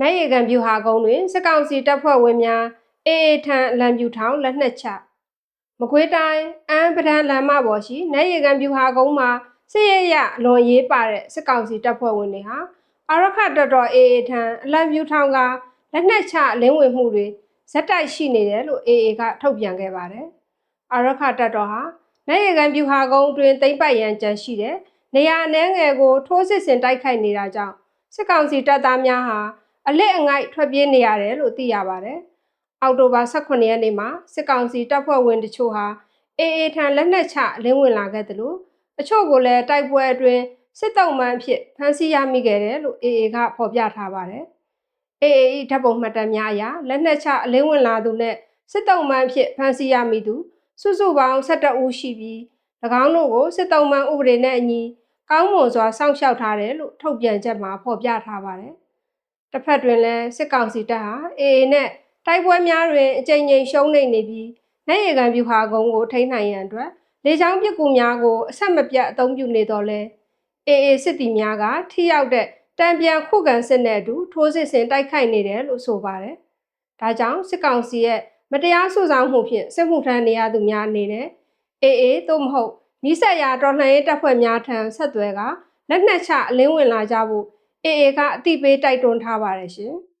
နိုင်ရကန်ပြူဟာကုန်းတွင်စစ်ကောင်စီတပ်ဖွဲ့ဝင်များအေအေထံအလံပြူထောင်လက်နက်ချမကွေးတိုင်းအမ်းပဒံလမ်းမပေါ်ရှိနိုင်ရကန်ပြူဟာကုန်းမှာစစ်ရရအလွန်ရေးပါတဲ့စစ်ကောင်စီတပ်ဖွဲ့ဝင်တွေဟာအာရခတော်တော်အေအေထံအလံပြူထောင်ကလက်နက်ချအလင်းဝင်မှုတွေဇက်တိုက်ရှိနေတယ်လို့အေအေကထုတ်ပြန်ခဲ့ပါတယ်အာရခတပ်တော်ဟာနိုင်ရကန်ပြူဟာကုန်းတွင်တိမ့်ပတ်ရန်ကြံရှိတဲ့နေရာအနှဲငယ်ကိုထိုးစစ်ဆင်တိုက်ခိုက်နေတာကြောင့်စစ်ကောင်စီတပ်သားများဟာ အလက်အငိုက်ထွက်ပြေးနေရတယ်လို့သိရပါတယ်။အောက်တိုဘာ18ရက်နေ့မှာစစ်ကောင်စီတပ်ဖွဲ့ဝင်တချို့ဟာအေအေထံလက်နက်ချအလင်းဝင်လာခဲ့တယ်လို့တချို့ကိုလည်းတိုက်ပွဲအတွင်းစစ်တုံးမှန်အဖြစ်ဖမ်းဆီးရမိခဲ့တယ်လို့အေအေကဖော်ပြထားပါတယ်။အေအေဓာတ်ပုံမှတ်တမ်းများအရလက်နက်ချအလင်းဝင်လာသူနဲ့စစ်တုံးမှန်အဖြစ်ဖမ်းဆီးရမိသူစုစုပေါင်း12ဦးရှိပြီး၎င်းတို့ကိုစစ်တုံးမှန်ဥပဒေနဲ့အညီကောင်းမွန်စွာစောင့်ရှောက်ထားတယ်လို့ထုတ်ပြန်ချက်မှာဖော်ပြထားပါတယ်။ တစ်ဖက်တွင်လည်းစစ်ကောင်စီတပ်ဟာအေအေနဲ့တိုက်ပွဲများတွင်အကြိမ်ကြိမ်ရှုံးနေနေပြီးနိုင်ရကန်ပြူဟာကုန်းကိုထိန်းနိုင်ရန်အတွက်လေကြောင်းပစ်ကူများကိုအဆက်မပြတ်အသုံးပြုနေတော့လဲအေအေစစ်တီများကထိရောက်တဲ့တံပြန်ခုခံစစ်နဲ့အတူထိုးစစ်ဆင်တိုက်ခိုက်နေတယ်လို့ဆိုပါတယ်။ဒါကြောင့်စစ်ကောင်စီရဲ့မတရားဆုဆောင်မှုဖြင့်စစ်မှုထမ်းနေရသူများအနေနဲ့အေအေသို့မဟုတ်နီးစပ်ရာတော်လှန်ရေးတပ်ဖွဲ့များထံဆက်သွယ်ကလက်နက်ချအလင်းဝင်လာကြဖို့ အေအေကအတိပေးတိုက်တွန်းထားပါတယ်ရှင်။